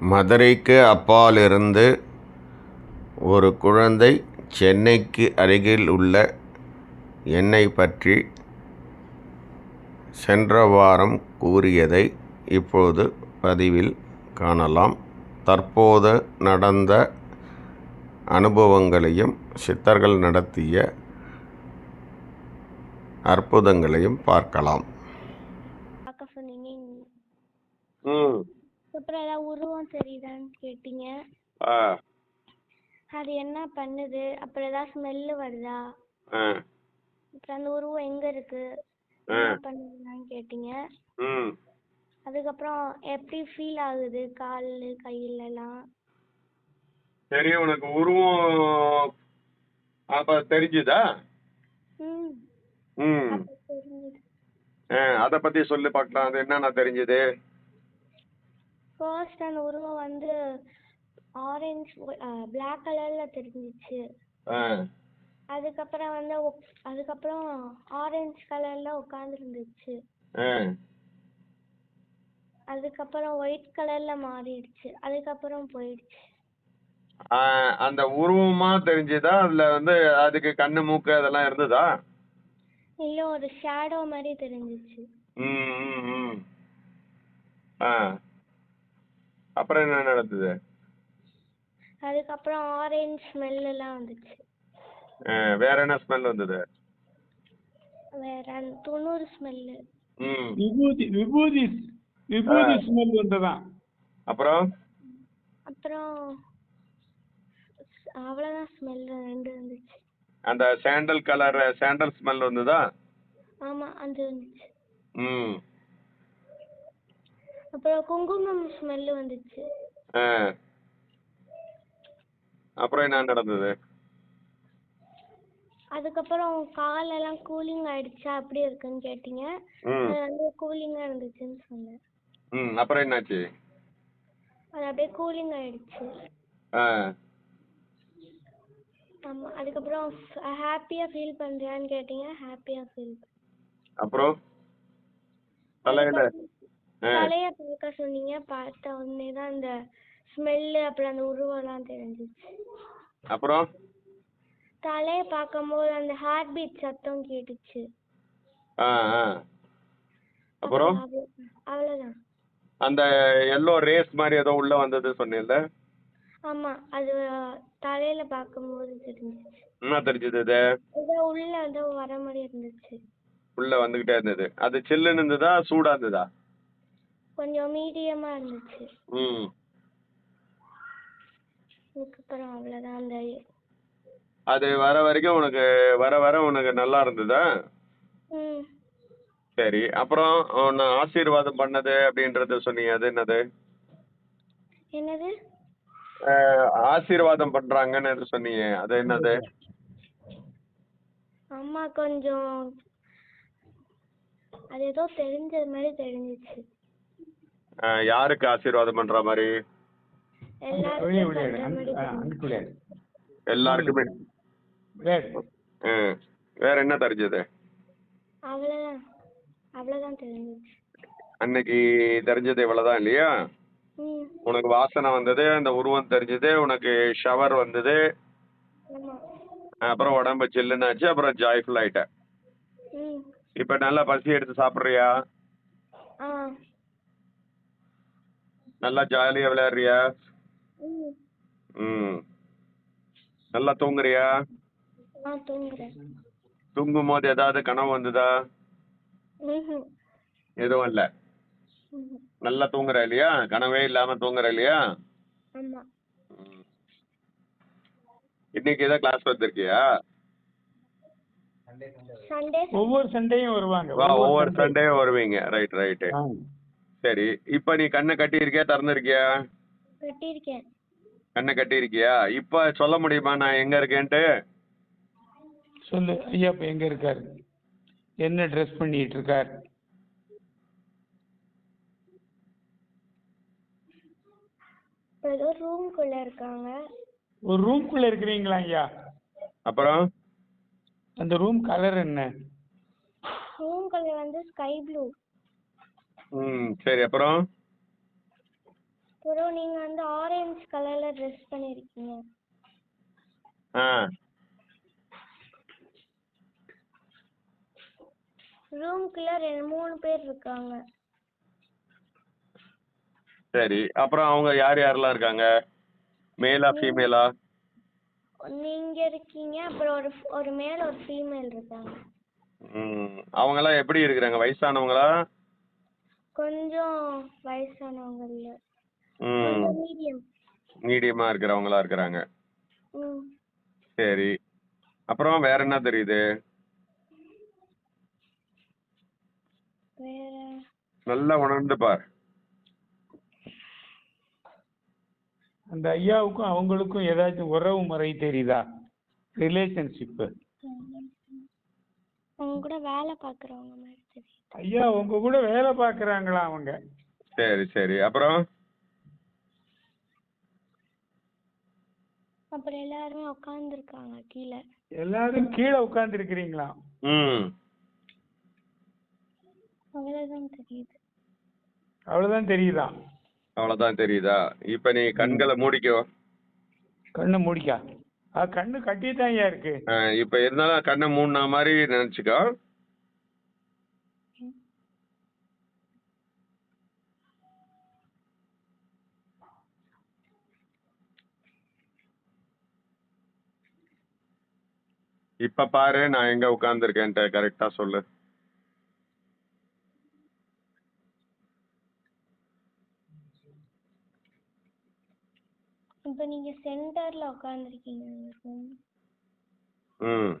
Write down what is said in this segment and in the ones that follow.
மதுரைக்கு அப்பாலிருந்து ஒரு குழந்தை சென்னைக்கு அருகில் உள்ள என்னைப் பற்றி சென்ற வாரம் கூறியதை இப்போது பதிவில் காணலாம். தற்போது நடந்த அனுபவங்களையும் சித்தர்கள் நடத்திய அற்புதங்களையும் பார்க்கலாம். ம். அப்புறம் ஏதாவது உருவம் தெரியுதான்னு கேட்டீங்க. ஆ. அது என்ன பண்ணுது? அப்புறம் ஏதாவது ஸ்மெல்லு வருதா? ஆ. அப்புறம் அந்த உருவம் எங்க இருக்கு. என்ன பண்ணுதுன்னு கேட்டீங்க. ம். அதுக்கப்புறம் எப்படி ஃபீல் ஆகுது கால் கையில எல்லாம்? சரி உனக்கு உருவம் அப்ப தெரிஞ்சுதா? ம். ம். அப்ப தெரிஞ்சுது. ஆ அதை பத்தி சொல்லி பார்க்கலாம் அது என்னென்ன தெரிஞ்சுது? ஃபர்ஸ்ட் அந்த உருவம் வந்து ஆரஞ்சு பிளாக் கலர்ல தெரிஞ்சிச்சு. அதுக்கப்புறம் வந்து அதுக்கப்புறம் ஆரஞ்சு கலர்ல உட்காந்துருந்துச்சு ஆ. அதுக்கப்புறம் ஒயிட் கலர்ல மாறிடுச்சு. அதுக்கப்புறம் போயிடுச்சு. அந்த உருவமா தெரிஞ்சுதா? அதுல வந்து அதுக்கு கண்ணு மூக்கு அதெல்லாம் இருந்ததா? இல்ல ஒரு ஷேடோ மாதிரி தெரிஞ்சிச்சு. ம் ம் ம். ஆ. அப்புறம் என்ன நடந்தது? அதுக்கப்புறம் ஆரஞ்சு ஸ்மெல் எல்லாம் வந்துச்சு. வேற என்ன ஸ்மெல் வந்தது? வேற துணூறு ஸ்மெல்லு ம். விபூதி விபூதி விபூதி ஸ்மெல் வந்ததான் அப்புறம்? அப்புறம் அவ்வளோதான் ஸ்மெல் ரெண்டு வந்துச்சு. அந்த சாண்டல் கலர் சாண்டல் ஸ்மெல் வந்ததா? ஆமா அது வந்துச்சு. ம். அப்புறம் குங்குமம் ஸ்மெல் வந்துச்சு. ஆ. அப்புறம் என்ன நடந்தது? அதுக்கப்புறம் கால் எல்லாம் கூலிங் ஆயிடுச்சா? அப்படி இருக்குன்னு கேட்டீங்க. ம். அது வந்து கூலிங்கா இருந்துச்சுன்னு சொன்னேன். ம் அப்புறம் என்னாச்சு? அது அப்படியே கூலிங் ஆயிடுச்சு. ஆ. ஆமா அதுக்கப்புறம் ஹாப்பியா ஃபீல் பண்றியான்னு கேட்டீங்க. ஹாப்பியா ஃபீல் அப்புறம்? தலையில? தலைய பார்க்க சொன்னீங்க. பார்த்த உடனே தான் அந்த ஸ்மெல்லு அப்புறம் அந்த உருவம்லாம் தெரிஞ்சிச்சு. அப்புறம்? தலைய பார்க்கும்போது அந்த ஹார்ட் பீட் சத்தம் கேட்டுச்சு. ஆ ஆ. அப்புறம்? அவ்வளவு- அவ்வளவுதான் அந்த எல்லோ ரேஸ் மாதிரி ஏதோ உள்ள வந்தது சொன்னேன்ல ஆமா அது தலையில பார்க்கும்போது தெரிஞ்சிச்சு. என்ன தெரிஞ்சது இது? ஏதோ உள்ள ஏதோ வர மாதிரி இருந்துச்சு. உள்ள வந்துகிட்டே இருந்தது. அது சில்லுன்னு இருந்ததா? சூடா இருந்ததா? கொஞ்சம் மீடியமா இருந்துச்சு. ம். அதுக்கப்புறம் அவ்வளவுதான் அந்த அது வர வரைக்கும் உனக்கு வர வர உனக்கு நல்லா இருந்ததா? ம். சரி அப்புறம் உன்னை ஆசீர்வாதம் பண்ணது அப்படின்றது சொன்னீங்க அது என்னது? என்னது? ஆசீர்வாதம் பண்றாங்கன்னு எது சொன்னீங்க அது என்னது? அம்மா கொஞ்சம் அது ஏதோ தெரிஞ்சது மாதிரி தெரிஞ்சிச்சு. யாருக்கு ஆசீர்வாதம் பண்ற மாதிரி? எல்லாருக்கும் வேற. என்ன தெரிஞ்சது? அன்னைக்கு தெரிஞ்சது இவ்வளவுதான் இல்லையா? உனக்கு வாசனை வந்தது அந்த உருவம் தெரிஞ்சது உனக்கு ஷவர் வந்தது. அப்புறம் உடம்பு சில்லுன்னாச்சு அப்புறம் ஜாய்ஃபுல் ஆயிட்ட. இப்ப நல்லா பசி எடுத்து சாப்பிடுறியா ஆ நல்லா ஜாலியா விளையாடுறியா? ம். நல்லா தூங்குறியா? தூங்கும் போது ஏதாவது கனவு வந்ததா. எதுவும் இல்ல. நல்லா தூங்குற இல்லையா? கனவே இல்லாம தூங்குற இல்லையா. இன்னைக்கு ஏதோ கிளாஸ் வந்திருக்கியா? சண்டே ஒவ்வொரு சண்டையும் வருவாங்க. வா ஒவ்வொரு சண்டே வருவீங்க. ரைட் ரைட்டு ஆ. சரி இப்ப நீ கண்ணை கட்டி இருக்கியா திறந்திருக்கியா? கட்டியிருக்கேன். கண்ணை கட்டி இருக்கியா இப்ப சொல்ல முடியுமா நான் எங்க இருக்கேன்ட்டு? சொல்லு ஐயா இப்ப எங்க இருக்காரு? என்ன ட்ரெஸ் பண்ணிட்டு இருக்கார் ஏதோ ரூம்குள்ள இருக்காங்க. ஒரு ரூம்குள்ள இருக்கிறீங்களா ஐயா? அப்புறம்? அந்த ரூம் கலர் என்ன? ரூம்குள்ள வந்து ஸ்கை ப்ளூ ம் சரி அப்புறம்? அப்புறம் நீங்க வந்து ஆரஞ்சு கலர்ல ட்ரெஸ் பண்ணிருக்கீங்க. ஆ. ரூம்குள்ள ரெண்டு மூணு பேர் இருக்காங்க. சரி அப்புறம் அவங்க யார் யாரெல்லாம் இருக்காங்க? மேலா ஃபீமேலா நீங்க இருக்கீங்க அப்புறம் ஒரு ஒரு மேல் ஒரு ஃபீமேல் இருக்காங்க. ம் அவங்கெல்லாம் எப்படி இருக்கிறாங்க? வயசானவங்களா? கொஞ்சம் வயசானவங்க இல்ல ம். கொஞ்சம் மீடியம். மீடியமாக இருக்கிறவங்களா இருக்கிறாங்க. ம். சரி. அப்புறம் வேற என்ன தெரியுது? வேற. நல்லா உணர்ந்து பார். அந்த ஐயாவுக்கும் அவங்களுக்கும் ஏதாச்சும் உறவு முறை தெரியுதா? ரிலேஷன்ஷிப்பு. அவங்க கூட வேலை பார்க்குறவங்க மாதிரி தெரியுது. ஐயா உங்க கூட வேலை பார்க்குறாங்களா அவங்க? சரி சரி. அப்புறம்? அப்புறம் எல்லாருமே உட்காந்துருக்காங்க கீழே. எல்லாரும் கீழே உட்காந்துருக்கிறீங்களா ம். அவ்வளோதான் தெரியுது. அவ்வளவுதான் தெரியுதா? அவ்வளோதான் தெரியுதா? இப்போ நீ கண்களை மூடிக்கோ. கண்ணை மூடிக்கா? கண்ணு தான் ஐயா இருக்கு இப்போ இருந்தாலும் கண்ணை மூடின மாதிரி நினைச்சுக்கோ. இப்ப பாரு நான் எங்க உட்கார்ந்துருக்கேன்ட்டு கரெக்டா சொல்லு. இப்போ நீங்க சென்டர்ல உட்காந்துருக்கீங்க ம்.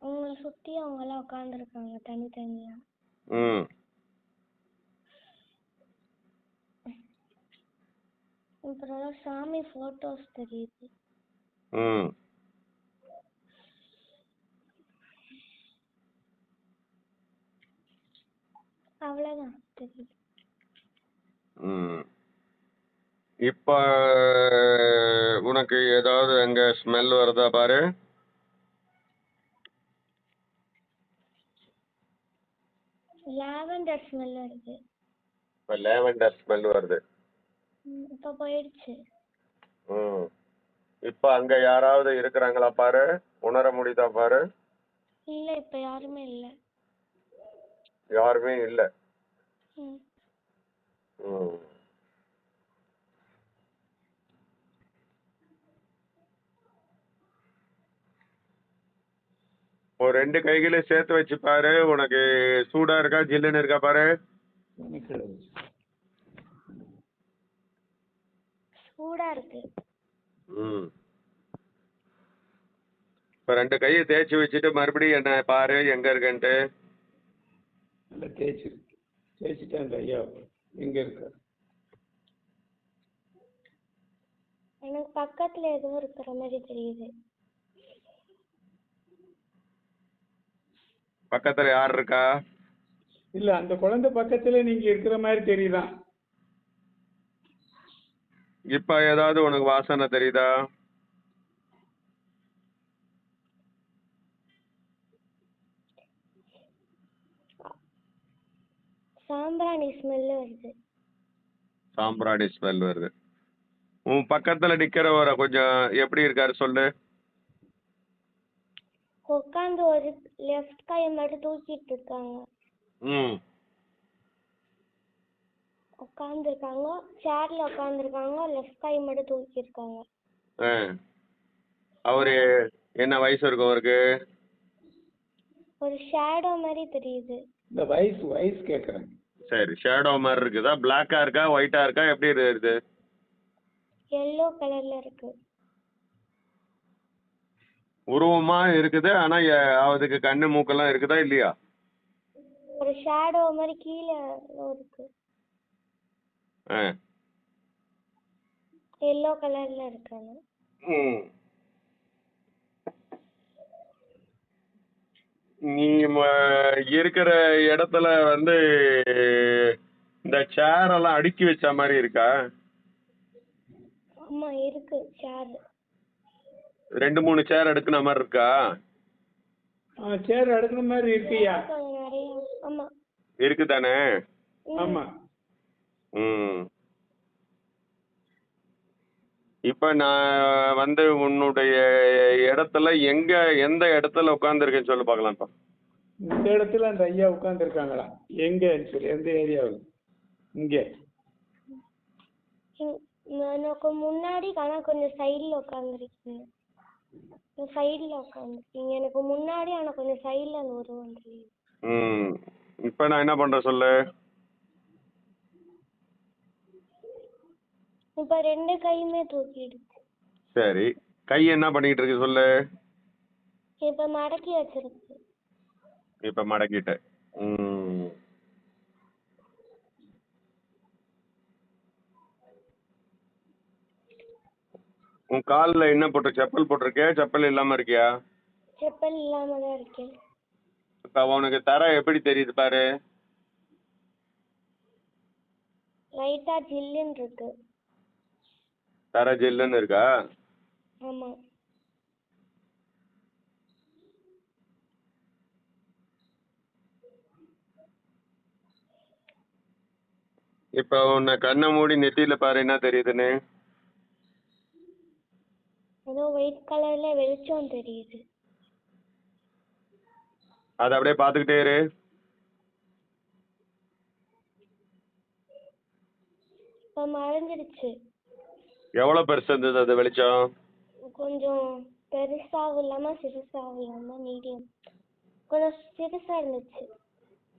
உங்களை சுத்தி அவங்க எல்லாம் உட்காந்துருக்காங்க தனித்தனியா. ம். அப்புறம் சாமி போட்டோஸ் தெரியுது. ம். அவ்வளோதான் தெரியுது. ம். இப்போ உனக்கு ஏதாவது அங்க ஸ்மெல் வருதா பாரு. லாவெண்டர் ஸ்மெல் வருது. இப்போ லேவெண்டர் ஸ்மெல் வருது. இப்போ போயிடுச்சு. ம். இப்போ அங்க யாராவது இருக்கிறாங்களா பாரு. உணர முடியுதா பாரு. இல்லை இப்போ யாருமே இல்லை. யாருமே இல்லை. ம். ம். ஒரு ரெண்டு கைகளையும் சேர்த்து வச்சு பாரு. உனக்கு சூடா இருக்கா ஜில்லுன்னு இருக்கா பாரு. சூடா இருக்கு. ம். இப்போ ரெண்டு கையை தேய்ச்சி வச்சுட்டு மறுபடியும் என்ன பாரு எங்க இருக்கன்ட்டு. நல்லா தேய்ச்சி தேய்ச்சிட்டாங்க ஐயா. எங்க இருக்காரு எனக்கு பக்கத்துல ஏதோ இருக்கிற மாதிரி தெரியுது. பக்கத்துல யார் இருக்கா? இல்ல அந்த குழந்தை பக்கத்துல நீங்க இருக்கிற மாதிரி தெரியுதான் இப்போ ஏதாவது உனக்கு வாசனை தெரியுதா? சாம்பிராணி ஸ்மெல் வருது. சாம்பிராணி ஸ்மெல் வருது. உன் பக்கத்துல நிக்கிறவரை கொஞ்சம் எப்படி இருக்காரு சொல்லு. உட்காந்து ஒரு லெஃப்ட் கையை மட்டும் தூக்கிட்டு இருக்காங்க. ம். உட்காந்துருக்காங்க சேர்ல உட்காந்துருக்காங்க லெஃப்ட் கை மட்டும் தூக்கி இருக்காங்க ஆ. அவரு என்ன வயசு இருக்கும் அவருக்கு? ஒரு ஷேடோ மாதிரி தெரியுது. இந்த வயசு வயசு கேட்குறேன் சரி ஷேடோ மாதிரி இருக்குதா? பிளாக்கா இருக்கா? ஒயிட்டா இருக்கா? எப்படி இருக்குது எல்லோ கலர்ல இருக்கு. உருவமா இருக்குது ஆனா எ- அதுக்கு கண்ணு மூக்கெல்லாம் இருக்குதா இல்லையா? ஒரு ஷேடோ மாதிரி கீழே இருக்கு. ஆ. எல்லோ கலர்ல இருக்காங்க. ம். நீ இருக்கிற இடத்துல வந்து இந்த சேர் எல்லாம் அடுக்கி வச்ச மாதிரி இருக்கா? ஆமா இருக்கு சேர் ரெண்டு மூணு சேர் அடுக்குன மாதிரி இருக்கா? ஆ சேர் அடுக்கிற மாதிரி இருக்கியா? இருக்குதானே ம். ஆமா. ம். இப்போ நான் வந்து உன்னுடைய இடத்துல எங்க எந்த இடத்துல உட்காந்துருக்கேன்னு சொல்லி பார்க்கலாம் இப்போ. இந்த இடத்துல அந்த ஐயா உட்காந்துருக்காங்களா எங்கன்னு சொல்லி எந்த ஏரியாவில்? இங்கே. முன்னாடி ஆனா கொஞ்சம் சைடுல உட்காந்துருக்கீங்க சைடுல உட்காந்துருக்கீங்க எனக்கு முன்னாடி ஆனா கொஞ்சம் சைடுல தெரியுது ம். இப்போ நான் என்ன பண்ணுறேன் சொல்லு? இப்ப ரெண்டு கையுமே தூக்கிடுச்சு சரி. கை என்ன பண்ணிக்கிட்டு இருக்கு சொல்லு? இப்ப மடக்கி வச்சிருக்கு. இப்போ மடக்கிட்டேன் ம். உன் காலில் என்ன போட்டு செப்பல் போட்டிருக்கே? செப்பல் இல்லாமல் இருக்கியா? செப்பல் இல்லாம தான் இருக்கேன். இப்போ உனக்கு தர எப்படி தெரியுது பாரு? லைட்டா ஜில்லுன்னு இருக்கு. தர ஜில்லுன்னு இருக்கா? ஆமா. இப்போ உன்னை கண்ணை மூடி நெத்தியில் பாரு என்ன தெரியுதுன்னு? ஏதோ ஒயிட் கலர்ல வெளிச்சம் தெரியுது. அதை அப்படியே பார்த்துக்கிட்டே இரு. இப்ப மறைஞ்சிடுச்சு எவ்வளோ பெருசு இருந்தது அது வெளிச்சம்? கொஞ்சம் பெருசாவும் இல்லாம சிறுசாவும் இல்லாம மீடியம் கொஞ்சம் சிறுசா இருந்துச்சு.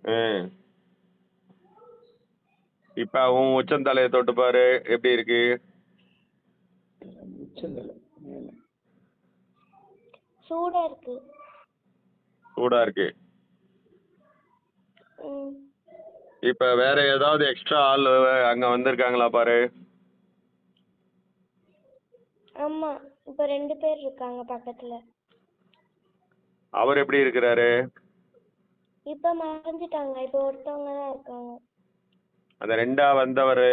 ம் இப்போ உன் உச்சந்தலையை தொட்டு பாரு. எப்படி இருக்கு? உச்சந்தலை. சூடா இருக்கு. சூடாக இருக்கு. இப்போ வேற ஏதாவது எக்ஸ்ட்ரா ஆள் அங்கே வந்திருக்காங்களா பாரு? ஆமா இப்ப ரெண்டு பேர் இருக்காங்க பக்கத்துல. அவர் எப்படி இருக்கிறாரு? இப்ப மறைஞ்சிட்டாங்க இப்ப ஒருத்தவங்க தான் இருக்காங்க. அந்த ரெண்டா வந்தவர்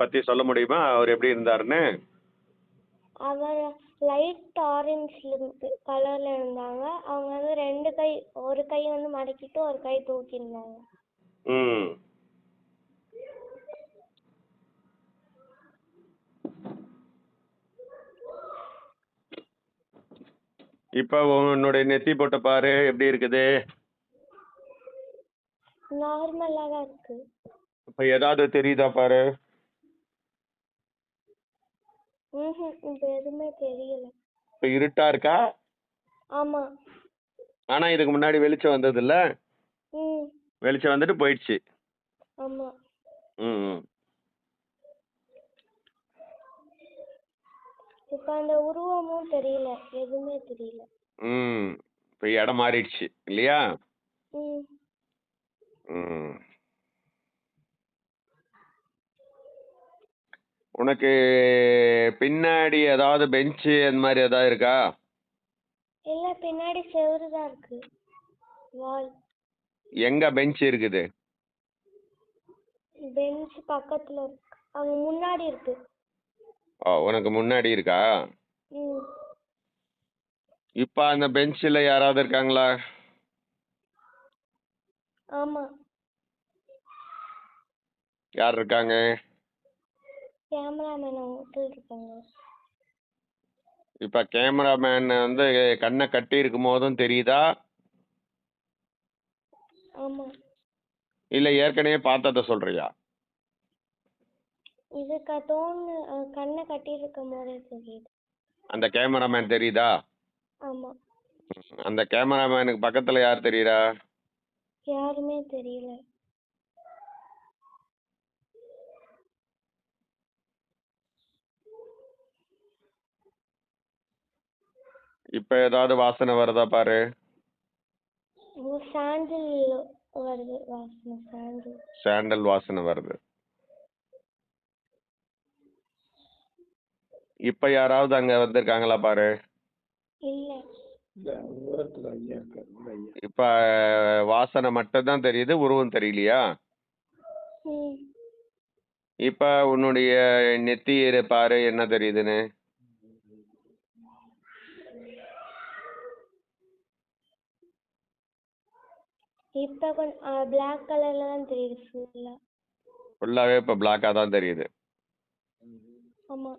பற்றி சொல்ல முடியுமா? அவர் எப்படி இருந்தாருன்னு? அவர் லைட் ஆரஞ்சுல கலர்ல இருந்தாங்க. அவங்க வந்து ரெண்டு கை ஒரு கை வந்து மடக்கிட்டு ஒரு கை தூக்கி இருந்தாங்க ம். இப்போ உன்னுடைய நெத்தி போட்ட பாரு எப்படி இருக்குது? நார்மலா தான் இருக்கு. இப்போ ஏதாவது தெரியுதா பாரு? இப்ப எதுவுமே தெரியல. இப்போ இருட்டா இருக்கா? ஆமா. ஆனால் இதுக்கு முன்னாடி வெளிச்சம் வந்ததில்ல? ம். வெளிச்சம் வந்துட்டு போயிடுச்சு. ஆமா. ம் ம் இப்ப அந்த உருவமும் தெரியல. எதுவுமே தெரியல. ம். இப்போ இடம் மாறிடுச்சு. இல்லையா? ம். ம். உனக்கு பின்னாடி ஏதாவது பெஞ்சு அந்த மாதிரி ஏதாவது இருக்கா? இல்ல பின்னாடி செவுரு தான் இருக்கு. வால் எங்க பெஞ்ச் இருக்குது? பெஞ்ச் பக்கத்துல இருக்கு. அவங்க முன்னாடி இருக்கு. ஓ உனக்கு முன்னாடி இருக்கா? ம். இப்போ அந்த பெஞ்சில் யாராவது இருக்காங்களா? ஆமா. யார் இருக்காங்க? கேமராமேன் இருக்காங்க இப்போ கேமராமேன் வந்து கண்ணை கட்டி இருக்கும் போதும் தெரியுதா? ஆமா. இல்லை ஏற்கனவே பார்த்ததை சொல்றியா? இது கத்தோன்னு கண்ணை கட்டி இருக்கும் போதே தெரியுது. அந்த கேமராமேன் தெரியுதா? ஆமா. அந்த கேமராமேனுக்கு பக்கத்தில் யார் தெரியுறா? யாருமே தெரியல. இப்போ ஏதாவது வாசனை வருதா பாரு? சாண்டில் வருது வாசனை சாண்டில் சாண்டல் வாசனை வருது. இப்போ யாராவது அங்கே வந்திருக்காங்களா பாரு? இப்போ வாசனை மட்டும்தான் தெரியுது உருவம் தெரியலையா? இப்போ உன்னுடைய நெத்தி பாரு என்ன தெரியுதுன்னு? இப்ப கொஞ்சம் பிளாக் கலர்ல தான் தெரியுது ஃபுல்லா ஃபுல்லாகவே இப்போ பிளாக்காக தான் தெரியுது. ஆமா.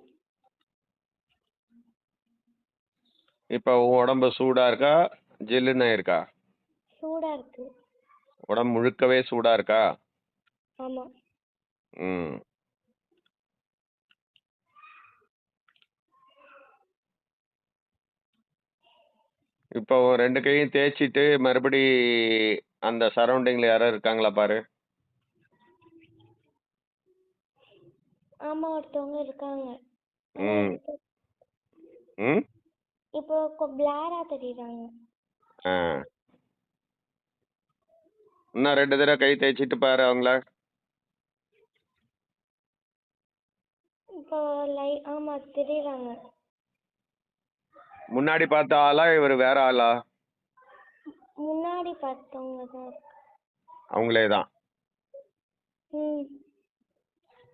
இப்போ உடம்பு சூடா இருக்கா? ஜில்லுன்னு இருக்கா? சூடாக இருக்கு. உடம்பு முழுக்கவே சூடா இருக்கா? ஆமாம் ம். இப்போ ரெண்டு கையும் தேய்ச்சிட்டு மறுபடி அந்த சரௌண்டிங்ல யாரோ இருக்காங்களா பாரு? ஆமாம் ஒருத்தவங்க இருக்காங்க. ம். ம்? இப்போ பிளாராக தெரியுறாங்க ஆ. இன்னும் ரெண்டு தடவை கை தேய்ச்சிட்டு பாரு அவங்கள. இப்போ லை ஆமாம் தெரியுறாங்க முன்னாடி பார்த்த ஆளா இவர் வேற ஆளா? முன்னாடி பார்த்தவங்க தான். அவங்களே தான்.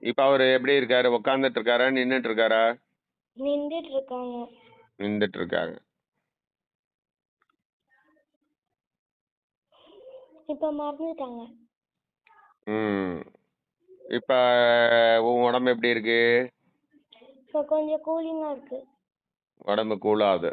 இப்போ அவர் எப்படி இருக்காரு? உக்காந்துட்டு இருக்காரா நின்றுட்டு இருக்காரா நின்றுட்டு இருக்காங்க நின்றுட்டு இருக்காரு இப்போ மறந்துட்டாங்க. ம். இப்போ உன் உடம்பு எப்படி இருக்கு? இப்போ கொஞ்சம் கூலிங்காக இருக்கு. உடம்பு கூலாகுது